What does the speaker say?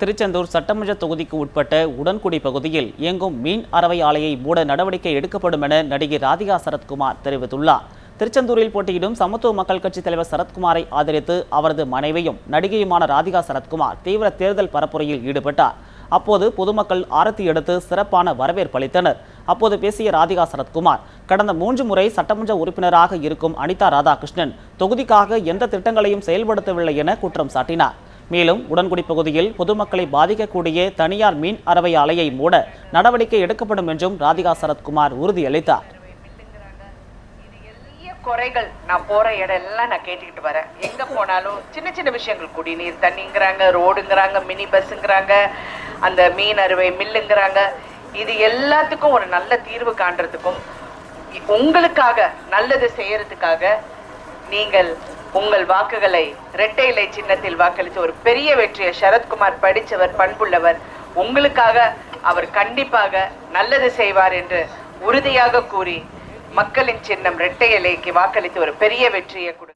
திருச்செந்தூர் சட்டமன்ற தொகுதிக்கு உட்பட்ட உடன்குடி பகுதியில் இயங்கும் மீன் அறவை ஆலையை மூட நடவடிக்கை எடுக்கப்படும் என நடிகை ராதிகா சரத்குமார் தெரிவித்துள்ளார். திருச்செந்தூரில் போட்டியிடும் சமத்துவ மக்கள் கட்சித் தலைவர் சரத்குமாரை ஆதரித்து அவரது மனைவியும் நடிகையுமான ராதிகா சரத்குமார் தீவிர தேர்தல் பரப்புரையில் ஈடுபட்டார். அப்போது பொதுமக்கள் ஆரத்தி எடுத்து சிறப்பான வரவேற்பு அளித்தனர். அப்போது பேசிய ராதிகா சரத்குமார் கடந்த மூன்று முறை சட்டமன்ற உறுப்பினராக இருக்கும் அனிதா ராதாகிருஷ்ணன் தொகுதிக்காக எந்த திட்டங்களையும் செயல்படுத்தவில்லை என குற்றம் சாட்டினார். மேலும் உடன்குடி பகுதியில் பொதுமக்களை பாதிக்கக்கூடிய தனியார் மீன் அறவை ஆலையை மூட நடவடிக்கை எடுக்கப்படும் என்றும் ராதிகா சரத்குமார் உறுதியளித்தார். நிறைய குறைகள் நான் போற இடம் எல்லாம் நான் கேட்டுக்கிட்டு வரேன். எங்க போனாலும் சின்ன சின்ன விஷயங்கள் குடிநீர் தண்ணிங்கிறாங்க ரோடுங்கிறாங்க மினி பஸ்ஸுங்கிறாங்க அந்த மீன் அறுவை மில்லுங்கிறாங்க. இது எல்லாத்துக்கும் ஒரு நல்ல தீர்வு காண்றதுக்கும் உங்களுக்காக நல்லது செய்யறதுக்காக நீங்கள் உங்கள் வாக்குகளை இரட்டை இலை சின்னத்தில் வாக்களித்து ஒரு பெரிய வெற்றியை சரத்குமார் படித்தவர் பண்புள்ளவர். உங்களுக்காக அவர் கண்டிப்பாக நல்லது செய்வார் என்று உறுதியாக கூறி மக்களின் சின்னம் இரட்டை இலைக்கு வாக்களித்து ஒரு பெரிய வெற்றியை கொடு